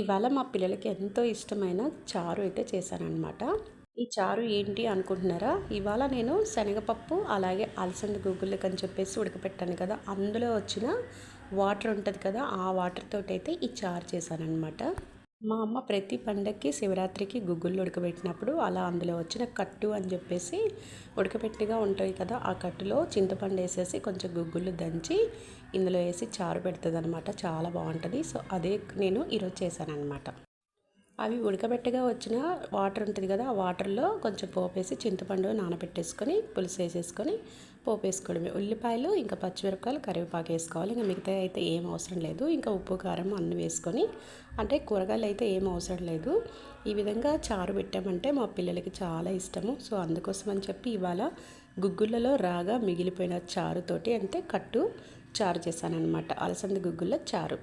ఇవాళ మా పిల్లలకి ఎంతో ఇష్టమైన చారు అయితే చేశానన్నమాట. ఈ చారు ఏంటి అనుకుంటున్నారా? ఇవాళ నేను శనగపప్పు అలాగే అలసంద గుగ్గులకి అని చెప్పేసి ఉడకపెట్టాను కదా అందులో వచ్చిన వాటర్ ఉంటుంది కదా ఆ వాటర్ తోటైతే అయితే ఈ చారు చేశానన్నమాట. మా అమ్మ ప్రతి పండక్కి శివరాత్రికి గుగ్గుళ్ళు ఉడకబెట్టినప్పుడు అలా అందులో వచ్చిన కట్టు అని చెప్పేసి ఉడకబెట్టిగా ఉంటాయి కదా ఆ కట్టులో చింతపండు వేసేసి కొంచెం గుగ్గుళ్ళు దంచి ఇందులో వేసి చారు పెడుతుంది అనమాట చాలా బాగుంటుంది. సో అదే నేను ఈరోజు చేశాను అనమాట అవి ఉడకబెట్టగా వచ్చిన వాటర్ ఉంటుంది కదా ఆ వాటర్లో కొంచెం పోపు వేసి చింతపండు నానబెట్టేసుకొని పులుసు వేసేసుకొని పోపు వేసుకోవడమే. ఉల్లిపాయలు ఇంకా పచ్చిమిరపకాయలు కరివేపాకు వేసుకోవాలి. ఇంకా మిగతా అయితే ఏం అవసరం లేదు. ఇంకా ఉప్పు కారం అన్నీ వేసుకొని అంటే కూరగాయలు అయితే ఏం అవసరం లేదు. ఈ విధంగా చారు పెట్టామంటే మా పిల్లలకి చాలా ఇష్టము. సో అందుకోసం అని చెప్పి ఇవాళ గుగ్గులలో రాగా మిగిలిపోయిన చారుతోటి అంటే కట్టు చారు చేశాను అనమాట అలసంద గుగ్గుల చారు.